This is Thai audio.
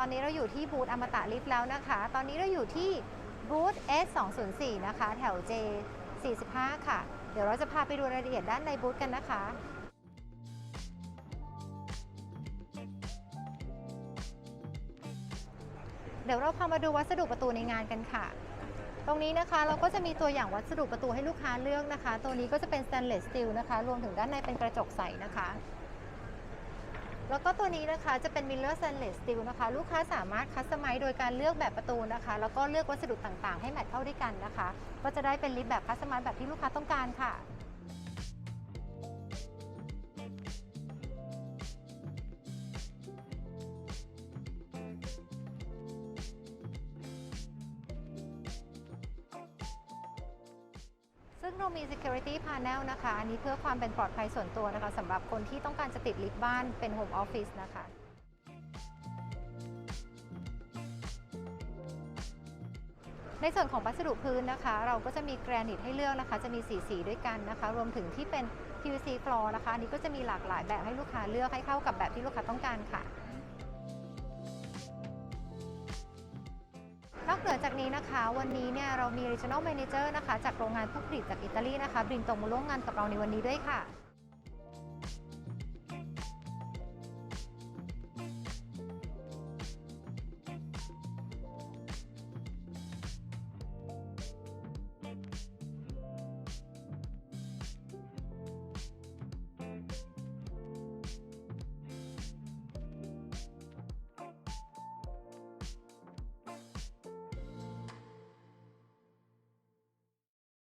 ตอนนี้เราอยู่ที่บูธอมตะลิฟต์แล้วนะคะ ตอนนี้เราอยู่ที่บูธ S 2 0 4 นะคะ แถว J 45 ค่ะ เดี๋ยวเราจะพาไปดูรายละเอียดด้านในบูธกันนะคะเดี๋ยวเราพามาดูวัสดุประตูในงานกันค่ะ ตรงนี้นะคะเราก็จะมีตัวอย่างวัสดุประตูให้ลูกค้าเลือกนะคะ ตัวนี้ก็จะเป็น stainless steel นะคะ รวมถึงด้านในเป็นกระจกใสนะคะ แล้วก็ตัวนี้นะคะจะเป็น Miller Stainless Steel นะคะ ลูกค้าสามารถคัสตอมไมซ์โดยการเลือกแบบประตูนะคะ แล้วก็เลือกวัสดุต่างๆ ให้แมทเข้าด้วยกันนะคะ ก็จะได้เป็นลิฟต์แบบคัสตอมไมซ์แบบที่ลูกค้าต้องการค่ะ ซึ่งเรามี security panel นะคะ อันนี้เพื่อความเป็นปลอดภัยส่วนตัวนะคะสำหรับคนที่ต้องการจะติดลิฟต์บ้านเป็น home office นะคะในส่วนของวัสดุพื้นนะคะ เราก็จะมีแกรนิตให้เลือกนะคะ จะมีสีสีด้วยกันนะคะ รวมถึงที่เป็น PVC floor นะคะอันนี้ก็จะมีหลากหลายแบบให้ลูกค้าเลือกให้เข้ากับแบบที่ลูกค้าต้องการค่ะือจากนี้นะคะ วันนี้เนี่ยเรามี regional manager นะคะ จากโรงงานผู้ผลิตจากอิตาลีนะคะบินตรงมาร่วมงานกับเราในวันนี้ด้วยค่ะ